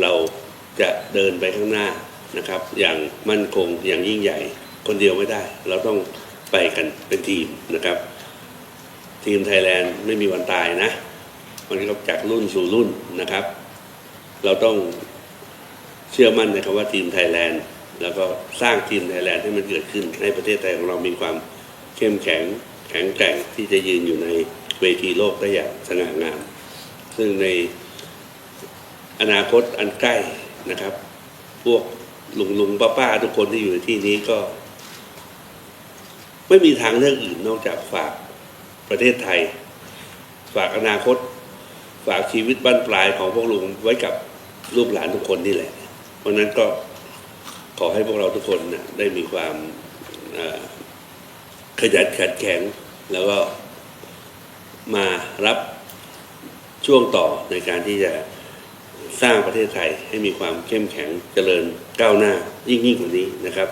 เราจะเดินไปข้างหน้านะครับ อย่างมั่นคงอย่างยิ่งใหญ่ คนเดียวไม่ได้ เราต้องไปกันเป็นทีมนะครับ ทีมไทยแลนด์ไม่มีวันตายนะมันก็จากรุ่นสู่รุ่นนะครับ เราต้องเชื่อมั่นในคำว่าทีมไทยแลนด์แล้วก็สร้างทีมไทยแลนด์ให้มันเกิดขึ้นให้ประเทศไทยของเรามีความเข้มแข็งแข็งแกร่งที่จะยืนอยู่ในเวทีโลกได้อย่างสง่างาม ซึ่งใน อนาคตอันใกล้นะครับ พวกลุงลุงป้าป้าทุกคนที่อยู่ในที่นี้ก็ ไม่มีทางเลือกอื่นนอกจากฝากประเทศไทย ฝากอนาคต ฝากชีวิตบ้านปลายของพวกลุงไว้กับลูกหลานทุกคนนี่แหละเพราะนั้นก็ขอให้พวกเราทุกคนนะได้มีความขยันขันแข็งแล้วก็มารับช่วงต่อในการที่จะ สร้างประเทศไทยให้มีความเข้มแข็งเจริญก้าวหน้ายิ่งยิ่งกว่านี้นะครับ